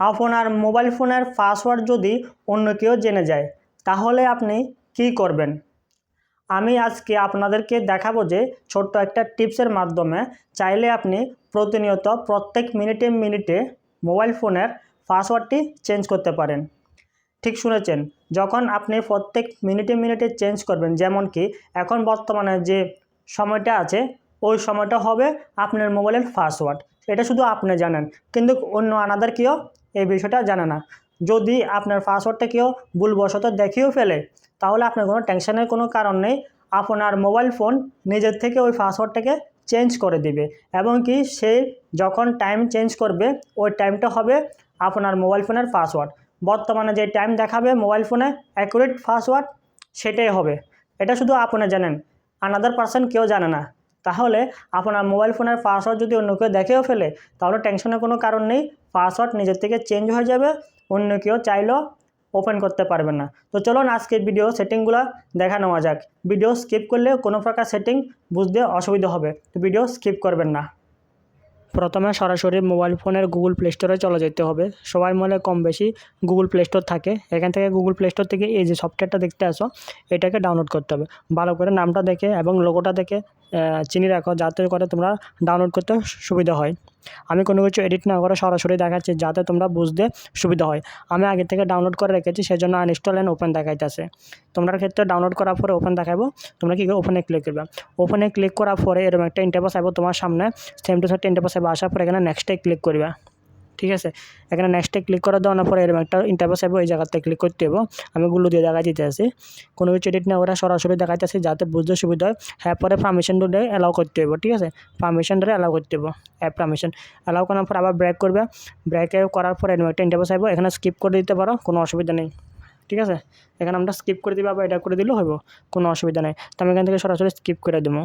আপনার মোবাইল ফোনের পাসওয়ার্ড যদি অন্য কেউ জেনে যায়, তাহলে আপনি কি করবেন? আমি আজকে আপনাদেরকে দেখাবো যে ছোট্ট একটা টিপসের মাধ্যমে চাইলে আপনি প্রতিনিয়ত প্রত্যেক মিনিটে মিনিটে মোবাইল ফোনের পাসওয়ার্ডটি চেঞ্জ করতে পারেন। ঠিক শুনেছেন, যখন আপনি প্রত্যেক মিনিটে মিনিটে চেঞ্জ করবেন, যেমন কি এখন বর্তমানে যে সময়টা আছে, ওই সময়টা হবে আপনার মোবাইলের পাসওয়ার্ড। এটা শুধু আপনি জানেন, কিন্তু অন্য আনাদার কেউ এই বিষয়টা জানে না। যদি আপনার পাসওয়ার্ডটা কেউ ভুলবশত দেখিয়েও ফেলে, তাহলে আপনার কোনো টেনশনের কোনো কারণ নেই। আপনার মোবাইল ফোন নিজের থেকে ওই পাসওয়ার্ডটাকে চেঞ্জ করে দিবে এবং কি সে যখন টাইম চেঞ্জ করবে, ওই টাইমটা হবে আপনার মোবাইল ফোনের পাসওয়ার্ড। বর্তমানে যে টাইম দেখাবে মোবাইল ফোনে, অ্যাকুরেট পাসওয়ার্ড সেটাই হবে। এটা শুধু আপনি জানেন আনাদার পার্সন কেউ জানে না। তাহলে আপনার মোবাইল ফোনের পাসওয়ার্ড যদি অন্য কেউ দেখেও ফেলে, তাহলে টেনশনের কোনো কারণ নেই। পাসওয়ার্ড নিজের থেকে চেঞ্জ হয়ে যাবে, অন্য কেউ চাইলেও ওপেন করতে পারবে না। তো চলুন আজকের ভিডিও সেটিংগুলো দেখা নেওয়া যাক। ভিডিও স্কিপ করলে কোনো প্রকার সেটিং বুঝতে অসুবিধা হবে। তো ভিডিও স্কিপ করবেন না। প্রথমে সরাসরি মোবাইল ফোনের গুগল প্লে স্টোরে চলে যেতে হবে। সবাই মনে কম বেশি গুগল প্লে স্টোর থাকে। এখান থেকে গুগল প্লে স্টোর থেকে এই যে সফটওয়্যারটা দেখতে আসো, এটাকে ডাউনলোড করতে হবে। ভালো করে নামটা দেখে এবং লোগোটা দেখে চিনি রাখো যাতে করে তোমরা ডাউনলোড করতে সুবিধা হয়। আমি কোনো কিছু এডিট না করে সরাসরি দেখাচ্ছি যাতে তোমরা বুঝতে সুবিধা হয়। আমি আগে থেকে ডাউনলোড করে রেখেছি, সেজন্য আনইনস্টল অ্যান্ড ওপেন দেখাইতেছে। তোমরা ক্ষেত্রে ডাউনলোড করার পরে ওপেন দেখাবো তোমরা কী ওপেনে ক্লিক করবে? ওপেনে ক্লিক করার পরে এরকম একটা ইন্টারপাস আসব তোমার সামনে সেম টু সেট ইন্টারপাস আসবে আসার পরে এখানে নেক্সটে ক্লিক করবে। ঠিক আছে? এখানে নেক্সটে ক্লিক করে দেওয়ার পরে এরকম একটা ইন্টারপাস আসবে ওই জায়গাতে ক্লিক করতে হবে আমি গুলো দিয়ে দেখা দিতে আসি কোনো কিছু এডিট না ওরা সরাসরি দেখাইতেছি যাতে বুঝতে সুবিধা হয়। হ্যাঁ পরে পারমিশন দিয়ে অ্যালাউ করতে হবে ঠিক আছে? পারমিশন দিয়ে অ্যালাউ করতে হবে অ্যাপ পারমিশন অ্যালাউ করার পর আবার ব্রেক করবে। ব্রেকে করার পরে এরকম একটা ইন্টারপাস আসবে এখানে স্কিপ করে দিতে পারো, কোনো অসুবিধা নেই। ঠিক আছে? এখানে আমরা স্কিপ করে দিবা বা এটা করে দিলেও হবে কোনো অসুবিধা নেই। তো আমি এখান থেকে সরাসরি স্কিপ করে দেবো।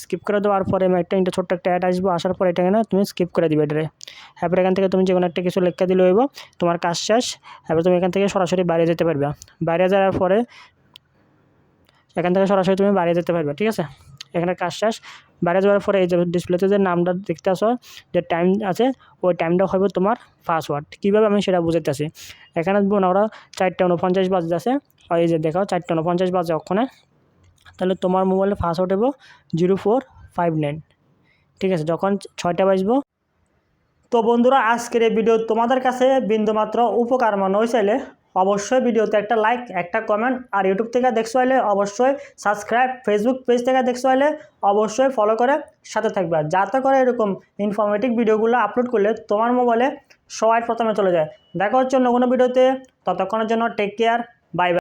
স্কিপ করে দেওয়ার পরে একটা ইন্টার ছোট্ট একটা অ্যাড আসব, আসার পরে এটা এখানে তুমি স্কিপ করে দিবে এটারে। এরপর এখান থেকে তুমি যে কোনো একটা কিছু লেখা দিলে হইব, তোমার কাজ শেষ। এবার তুমি এখান থেকে সরাসরি বাইরে যেতে পারবে। বাইরে যাওয়ার পরে এখান থেকে সরাসরি তুমি বাইরে যেতে পারবে, ঠিক আছে? এখানে কাজ শেষ। বাইরে যাওয়ার পরে এই যে ডিসপ্লেতে যে নামটা দেখতে আসো, যে টাইম আছে, ওই টাইমটা হবে তোমার পাসওয়ার্ড কীভাবে আমি সেটা বুঝাইতেছি? এখানে করো চারটে উনপঞ্চাশ বাজে আছে ওই যে দেখাও, চারটে উনপঞ্চাশ বাজে ওখানে তাহলে তোমার মোবাইলে পাসওয়ার্ড হবে জিরো ফোর ফাইভ নাইন। ঠিক আছে, যখন ছয়টা বাজবো। তো বন্ধুরা, আজকের এই ভিডিও তোমাদের কাছে বিন্দুমাত্র উপকার মনে হয়েছিলে অবশ্যই ভিডিওতে একটা লাইক একটা কমেন্ট আর ইউটিউব থেকে দেখছ হলে অবশ্যই সাবস্ক্রাইব ফেসবুক পেজ থেকে দেখছ হলে অবশ্যই ফলো করে সাথে থাকবে। যাতে করে এরকম ইনফরমেটিভ ভিডিওগুলো আপলোড করলে তোমার মোবাইলে সবাই প্রথমে চলে যায়। দেখা হচ্ছে অন্য কোনো ভিডিওতে ততক্ষণের জন্য টেক কেয়ার বাই বাই